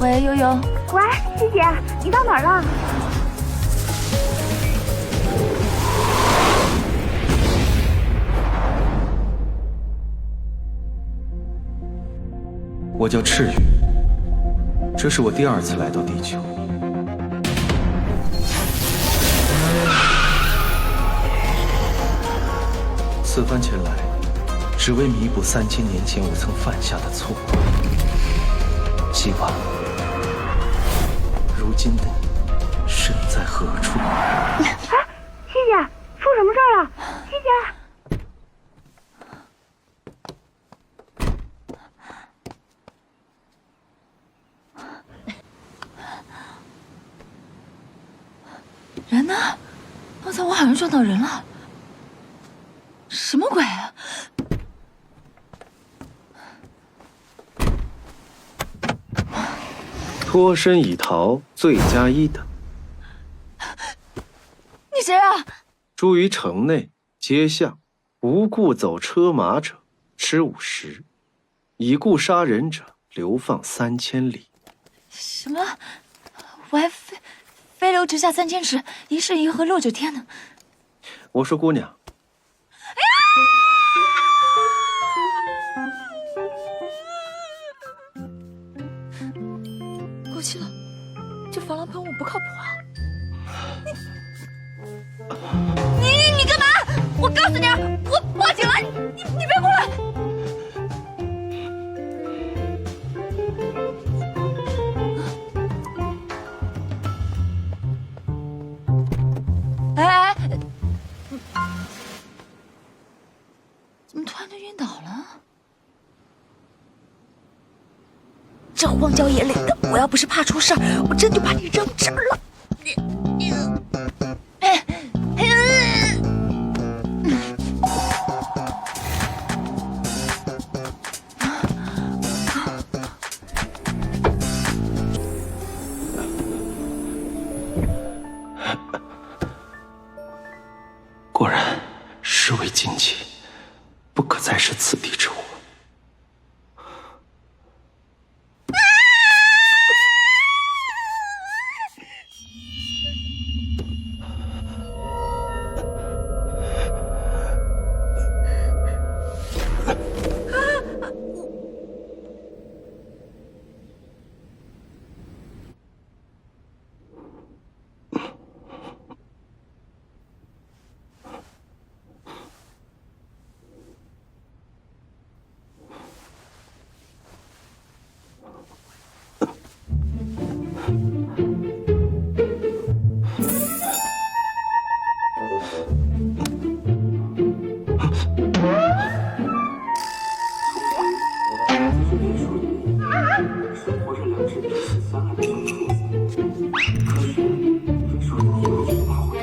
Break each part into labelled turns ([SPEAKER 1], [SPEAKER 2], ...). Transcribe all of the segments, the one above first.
[SPEAKER 1] 喂，悠悠。
[SPEAKER 2] 喂，七姐，你到哪儿了？
[SPEAKER 3] 我叫赤羽，这是我第二次来到地球。此番前来，只为弥补三千年前我曾犯下的错误。希望，如今的你身在何处？
[SPEAKER 2] 哎，七姐，出什么事儿了？七姐。
[SPEAKER 1] 人呢？刚才我好像撞到人了，什么鬼啊？
[SPEAKER 4] 脱身已逃，罪加一等。
[SPEAKER 1] 你谁啊？
[SPEAKER 4] 诸于城内街巷，无故走车马者，吃五十；已故杀人者，流放三千里。
[SPEAKER 1] 什么？我还飞飞流直下三千尺，疑是银河落九天呢。
[SPEAKER 4] 我说姑娘，
[SPEAKER 1] 过期了，这防狼喷雾不靠谱啊！你你你干嘛？我告诉你，我报警了！你你别过来！哎哎，怎么突然就晕倒了？这荒郊野岭的，我要不是怕出事儿，我真就把你扔这儿了。你，
[SPEAKER 3] 果然，是为禁忌，不可再是此地之物。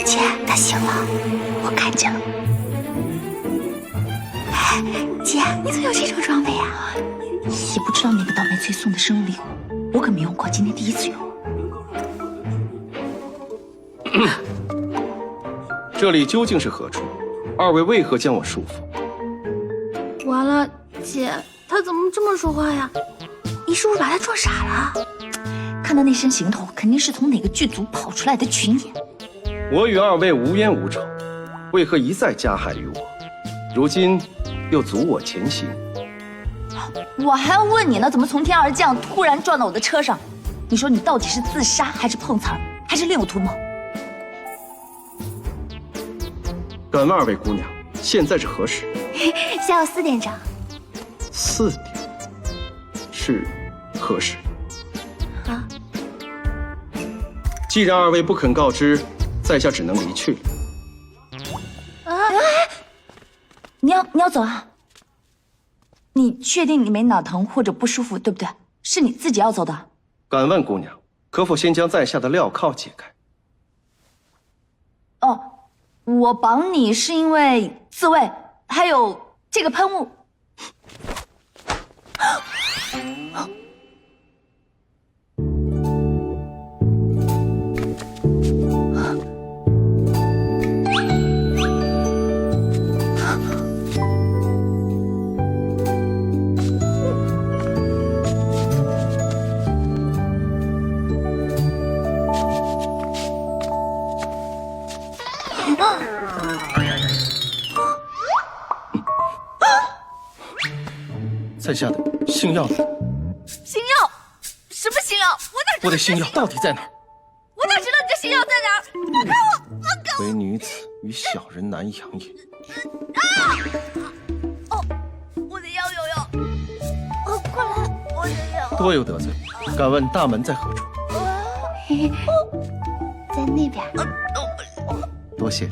[SPEAKER 2] 姐，他醒了，我看见了。哎姐，你怎么有这种装备啊？
[SPEAKER 1] 也不知道哪个倒霉催送的生日礼物，我可没用过，今天第一次用。
[SPEAKER 4] 这里究竟是何处？二位为何将我束缚？
[SPEAKER 2] 完了，姐，他怎么这么说话呀？你是不是把他撞傻了？
[SPEAKER 1] 看他那身行头，肯定是从哪个剧组跑出来的群演。
[SPEAKER 4] 我与二位无冤无仇，为何一再加害于我？如今又阻我前行，
[SPEAKER 1] 我还要问你呢，怎么从天而降，突然撞到我的车上？你说你到底是自杀，还是碰瓷儿，还是另有图谋？
[SPEAKER 4] 敢问二位姑娘，现在是何时？
[SPEAKER 2] 下午四点整。
[SPEAKER 4] 四点，是何时？
[SPEAKER 2] 啊，
[SPEAKER 4] 既然二位不肯告知，在下只能离去了。
[SPEAKER 1] 你要你要走啊？你确定你没脑疼或者不舒服，对不对？是你自己要走的。
[SPEAKER 4] 敢问姑娘，可否先将在下的镣铐解开？
[SPEAKER 1] 哦，我绑你是因为自卫，还有这个喷雾。
[SPEAKER 3] 在下的星耀呢？
[SPEAKER 1] 星耀？什么星耀？我哪知道
[SPEAKER 3] 我的星耀到底在哪儿？
[SPEAKER 1] 我哪知道你的星耀在哪儿？放开我！放开我
[SPEAKER 4] 唯女子与小人难养也。
[SPEAKER 1] 啊！哦！我的腰有用。哦，过来！我的腰。
[SPEAKER 3] 多有得罪。敢问大门在何处？
[SPEAKER 2] 嘿嘿，在那边。
[SPEAKER 4] 多谢。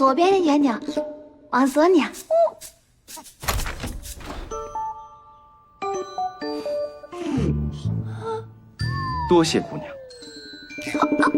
[SPEAKER 2] 左边的圆角往左拧。
[SPEAKER 4] 多谢姑娘。